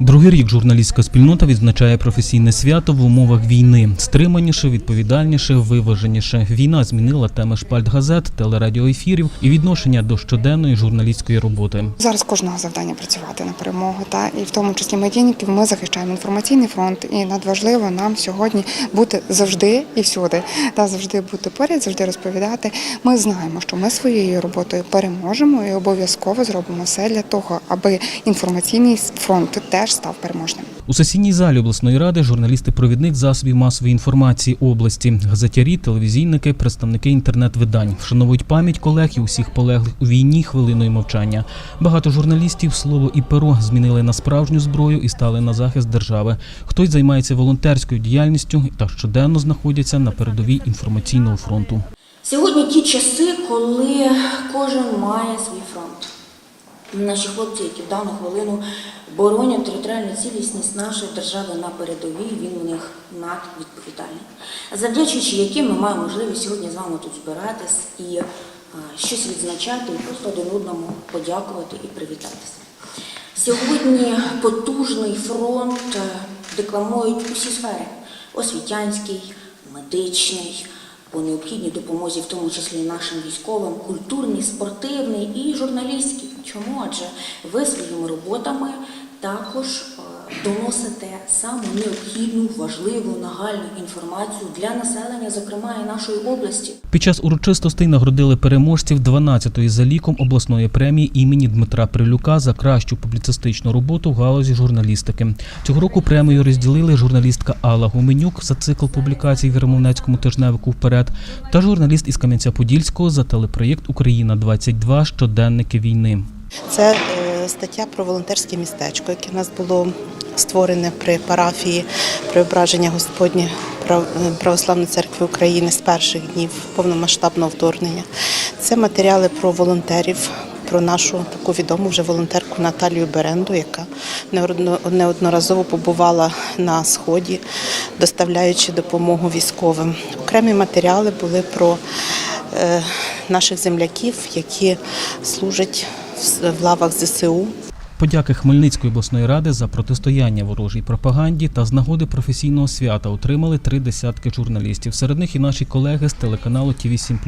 Другий рік журналістська спільнота відзначає професійне свято в умовах війни. Стриманіше, відповідальніше, виваженіше. Війна змінила теми шпальт газет, телерадіоефірів і відношення до щоденної журналістської роботи. Зараз кожного завдання працювати на перемогу, та і в тому числі медійників ми захищаємо інформаційний фронт. І надважливо нам сьогодні бути завжди і всюди, та завжди бути поряд, завжди розповідати. Ми знаємо, що ми своєю роботою переможемо і обов'язково зробимо все для того, аби інформаційний фронт теж став переможним. У сесійній залі обласної ради журналісти-провідник засобів масової інформації області, газетярі, телевізійники, представники інтернет-видань вшановують пам'ять колег і усіх полеглих у війні хвилиною мовчання. Багато журналістів слово і перо змінили на справжню зброю і стали на захист держави. Хтось займається волонтерською діяльністю та щоденно знаходяться на передовій інформаційного фронту. Сьогодні ті часи, коли кожен має свій фронт. Наші хлопці, які в дану хвилину боронять територіальну цілісність нашої держави на передовій, він у них надвідповідальний. Завдячуючи яким ми маємо можливість сьогодні з вами тут збиратись і а, щось відзначати, і просто один одному подякувати і привітатися. Сьогодні потужний фронт е, декламують усі сфери: освітянський, медичний, по необхідній допомозі, в тому числі нашим військовим, культурній, спортивній і журналістській. Чому? Адже ви своїми роботами також доносите саму необхідну, важливу, нагальну інформацію для населення, зокрема і нашої області. Під час урочистостей нагородили переможців 12-ї за ліком обласної премії імені Дмитра Прилюка за кращу публіцистичну роботу в галузі журналістики. Цього року премію розділили журналістка Алла Гуменюк за цикл публікацій в Єрмовнецькому тижневику вперед та журналіст із Кам'янця-Подільського за телепроєкт Україна 22 щоденники війни. Це е, стаття про волонтерське містечко, яке в нас було створене при парафії Преображення Господнє е, Православної церкви України з перших днів повномасштабного вторгнення. Це матеріали про волонтерів. Про нашу таку відому вже волонтерку Наталію Беренду, яка неодноразово побувала на сході, доставляючи допомогу військовим. Окремі матеріали були про е, наших земляків, які служать в- лавах ЗСУ. Подяки Хмельницької обласної ради за протистояння ворожій пропаганді та з нагоди професійного свята отримали три десятки журналістів. Серед них і наші колеги з телеканалу ТІВІ 7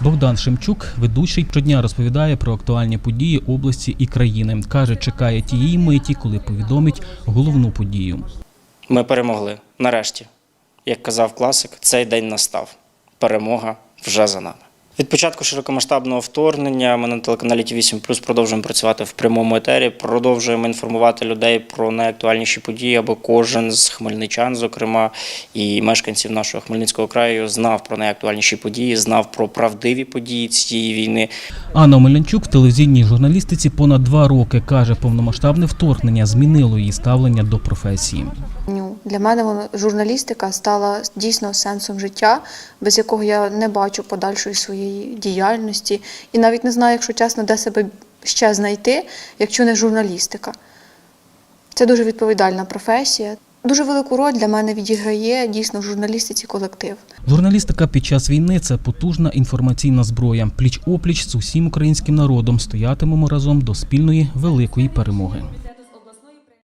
Богдан Шемчук, ведучий, щодня розповідає про актуальні події області і країни. каже, чекає тієї миті, коли повідомить головну подію. Ми перемогли. Нарешті, як казав класик, цей день настав. Перемога вже за нами. Від початку широкомасштабного вторгнення ми на телеканалі ТВ 7 продовжуємо працювати в прямому етері, продовжуємо інформувати людей про найактуальніші події, аби кожен з хмельничан, зокрема, і мешканців нашого Хмельницького краю, знав про найактуальніші події, знав про правдиві події цієї війни, Анна Омелянчук в телевізійній журналістиці понад два роки каже, повномасштабне вторгнення змінило її ставлення до професії. Для мене журналістика стала дійсно сенсом життя, без якого я не бачу подальшої своєї діяльності. І навіть не знаю, якщо чесно, де себе ще знайти, якщо не журналістика. Це дуже відповідальна професія. Дуже велику роль для мене відіграє дійсно в журналістиці колектив. Журналістика під час війни це потужна інформаційна зброя. Пліч опліч з усім українським народом стоятимемо разом до спільної великої перемоги.